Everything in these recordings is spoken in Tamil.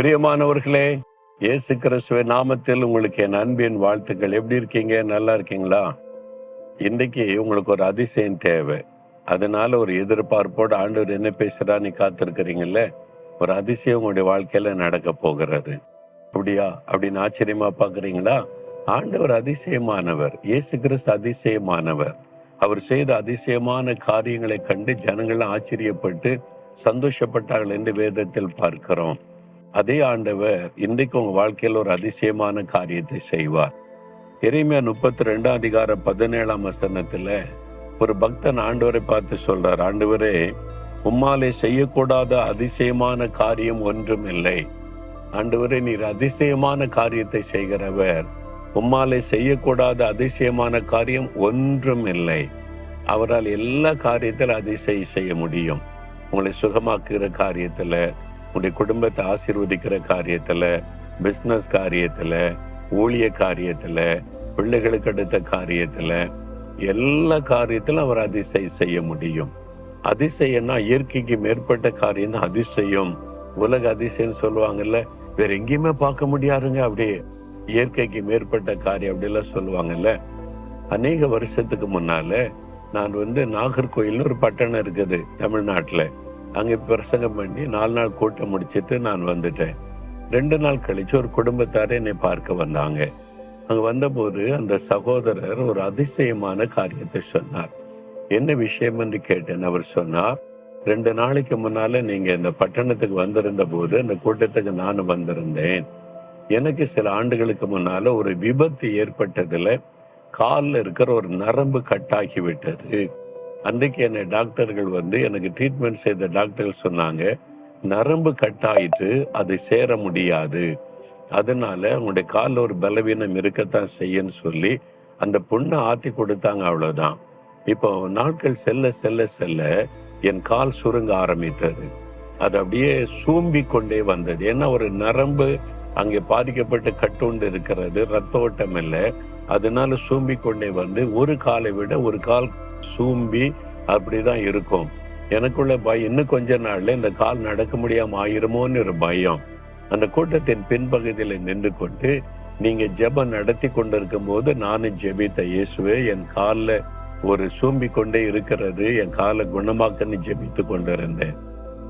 பிரியமானவர்களே இயேசு கிறிஸ்துவ நாமத்தில் உங்களுக்கு என் அன்பின் வாழ்த்துக்கள். எப்படி இருக்கீங்க? நல்லா இருக்கீங்களா? இன்றைக்கு உங்களுக்கு ஒரு அதிசயம் தேவை. அதனால ஒரு எதிர்பார்ப்போடு ஆண்டவர் என்ன பேசுறா நீ காத்திருக்கிறீங்கல்ல? ஒரு அதிசயம் உங்களுடைய வாழ்க்கையில நடக்க போகிறாரு அப்படியா? அப்படின்னு ஆச்சரியமா பாக்குறீங்களா? ஆண்டவர் அதிசயமானவர். இயேசு கிறிஸ்து அதிசயமானவர். அவர் செய்த அதிசயமான காரியங்களை கண்டு ஜனங்கள் ஆச்சரியப்பட்டு சந்தோஷப்பட்டார்கள் என்று வேதத்தில் பார்க்கிறோம். அதே ஆண்டவர் இன்றைக்கு உங்க வாழ்க்கையில் ஒரு அதிசயமான காரியத்தை செய்வார். எரேமியா முப்பத்தி ரெண்டாம் அதிகாரம் பதினேழாம் வசனத்துல ஒரு பக்தன் ஆண்டவரை பார்த்து சொல்றார் ஆண்டவரே உம்மாலே செய்யக்கூடாத அதிசயமான காரியம் ஒன்றும் இல்லை. ஆண்டவரே நீர் அதிசயமான காரியத்தை செய்கிறவர். உம்மாலே செய்யக்கூடாத அதிசயமான காரியம் ஒன்றும் இல்லை. அவரால் எல்லா காரியத்திலும் அதிசயம் செய்ய முடியும். உங்களை சுகமாக்குகிற காரியத்துல உங்களுடைய குடும்பத்தை ஆசீர்வதிக்கிற காரியத்துல பிஸ்னஸ் காரியத்துல ஊழிய காரியத்துல பிள்ளைகளுக்கு அடுத்த காரியத்துல எல்லா காரியத்திலும் அவர் அதிசயம் செய்ய முடியும். அதிசயம்னா இயற்கைக்கு மேற்பட்ட காரியம் தான் அதிசயம். உலக அதிசயம் சொல்லுவாங்கல்ல வேற எங்கேயுமே பார்க்க முடியாதுங்க அப்படியே. இயற்கைக்கு மேற்பட்ட காரியம் அப்படிலாம் சொல்லுவாங்கல்ல. அநேக வருஷத்துக்கு முன்னால நான் வந்து நாகர்கோயில்னு ஒரு பட்டணம் இருக்குது தமிழ்நாட்டுல. அங்கே பிரசங்கம் பண்ணி நாலு நாள் கூட்டம் முடிச்சிட்டு நான் வந்துட்டேன். ரெண்டு நாள் கழிச்சு ஒரு குடும்பத்தாரே என்னை பார்க்க வந்தாங்க. அங்கே வந்தபோது அந்த சகோதரர் ஒரு அதிசயமான காரியத்தை சொன்னார். என்ன விஷயம்? என்று கேட்டேன். அவர் சொன்னார் ரெண்டு நாளைக்கு முன்னால நீங்க இந்த பட்டணத்துக்கு வந்திருந்த போது அந்த கூட்டத்துக்கு நானும் வந்திருந்தேன். எனக்கு சில ஆண்டுகளுக்கு முன்னால ஒரு விபத்து ஏற்பட்டதுல காலில் இருக்கிற ஒரு நரம்பு கட்டாகி விட்டது. அன்றைக்கு என்னை டாக்டர்கள் வந்து எனக்கு ட்ரீட்மெண்ட் செய்த டாக்டர்கள் சொன்னாங்க நரம்பு கட்டாயிட்டு அது சேர முடியாது. அதனால உங்களுடைய காலில் ஒரு பலவீனம் இருக்கத்தான் செய்யன்னு சொல்லி அந்த பொண்ணை ஆத்தி கொடுத்தாங்க அவ்வளவுதான். இப்போ நாட்கள் செல்ல செல்ல செல்ல என் கால் சுருங்க ஆரம்பித்தது. அது அப்படியே சூம்பி கொண்டே வந்தது. ஏன்னா ஒரு நரம்பு அங்கே பாதிக்கப்பட்டு கட்டுண்டு இருக்கிறது ரத்த ஓட்டம் இல்லை. அதனால சூம்பி கொண்டே வந்து ஒரு காலை விட ஒரு கால் சூம்பி அப்படிதான் இருக்கும். எனக்குள்ள பயம் இன்னும் கொஞ்ச நாள்ல இந்த கால் நடக்க முடியாம ஆயிருமோன்னு ஒரு பயம். அந்த கூட்டத்தின் பின்பகுதியில் நின்று கொண்டு நீங்க ஜெபம் நடத்தி கொண்டிருக்கும் போது நானும் ஜெபித்த இயேசுவே என் காலில் ஒரு சூம்பி கொண்டே இருக்கிறது என் காலை குணமாக்கன்னு ஜெபித்து கொண்டிருந்தேன்.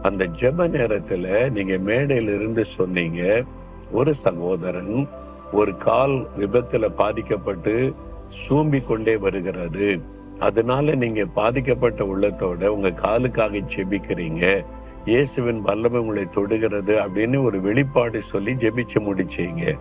அந்த ஜெப நேரத்துல நீங்க மேடையிலிருந்து சொன்னீங்க ஒரு சகோதரன் ஒரு கால் விபத்துல பாதிக்கப்பட்டு சூம்பி கொண்டே வருகிறது அதனால நீங்க பாதிக்கப்பட்ட உள்ளத்தோட உங்க காலுக்காக ஜெபிக்கிறீங்க. இயேசுவின் வல்லமை உங்களை தொடுகிறது அப்படின்னு ஒரு வெளிப்பாடு சொல்லி ஜெபிச்சு முடிச்சீங்க.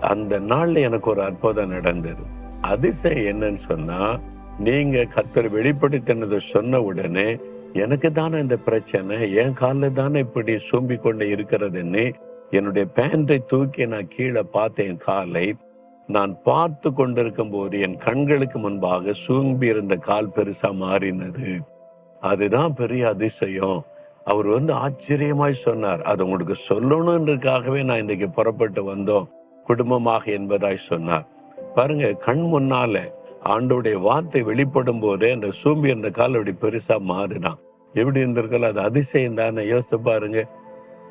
அந்த நாள்ல எனக்கு ஒரு அற்புதம் நடந்தது. அதிசயம் என்னன்னு சொன்னா நீங்க கத்தர் வெளிப்படுத்தினதை சொன்ன உடனே எனக்கு தானே இந்த பிரச்சனை என் காலில் தானே இப்படி சூம்பி கொண்டு இருக்கிறதுன்னு என்னுடைய பேண்டை தூக்கி நான் கீழே பார்த்தேன் காலை நான் பார்த்து கொண்டிருக்கும் போது என் கண்களுக்கு முன்பாக சூம்பி இருந்த கால் பெருசா மாறினது. அதுதான் பெரிய அதிசயம். அவர் வந்து ஆச்சரியமாய் சொன்னார். அது உங்களுக்கு சொல்லணுன்றதுக்காகவே நான் இன்னைக்கு புறப்பட்டு வந்தோம் குடும்பமாக என்பதாய் சொன்னார். பாருங்க கண் முன்னால ஆண்டோடைய வார்த்தை வெளிப்படும் போதே அந்த சூம்பி இருந்த கால் அப்படி பெருசா மாறினான். எப்படி இருந்திருக்கல அது அதிசயம் தானே? யோசித்து பாருங்க.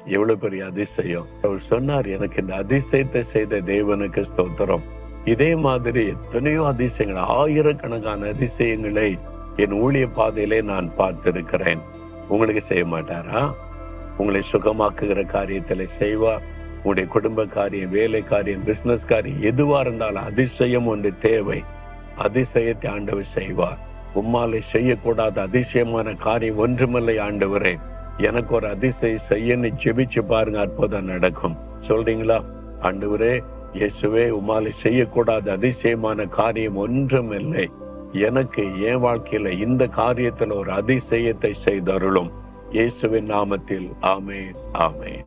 எவ்வளவு பெரிய அதிசயம். அவர் சொன்னார் எனக்கு இந்த அதிசயத்தை செய்த தேவனுக்கு ஸ்தோத்திரம். இதே மாதிரி எத்தனையோ அதிசயங்கள் ஆயிரக்கணக்கான அதிசயங்களை என் ஊழிய பாதையிலே நான் பார்த்திருக்கிறேன். உங்களுக்கு செய்ய மாட்டாரா? உங்களை சுகமாக்குகிற காரியத்தில் செய்வார் உங்களுடைய குடும்ப காரியம் வேலை காரியம் பிசினஸ் காரியம் எதுவா இருந்தாலும் அதிசயம் ஒன்று தேவை. அதிசயத்தை ஆண்டவர் செய்வார். உம்மாலை செய்யக்கூடாத அதிசயமான காரியம் ஒன்றுமில்லை ஆண்டவரே. எனக்கு ஒரு அதிசயம் செய்யன்னு ஜெபிச்சு பாருங்க அற்புதம் நடக்கும். சொல்றீங்களா? ஆண்டவரே இயேசுவே உமாலை செய்யக்கூடாத அதிசயமான காரியம் ஒன்றும் இல்லை. எனக்கு என் வாழ்க்கையில இந்த காரியத்துல ஒரு அதிசயத்தை செய்தருளும். இயேசுவின் நாமத்தில் ஆமேன் ஆமேன்.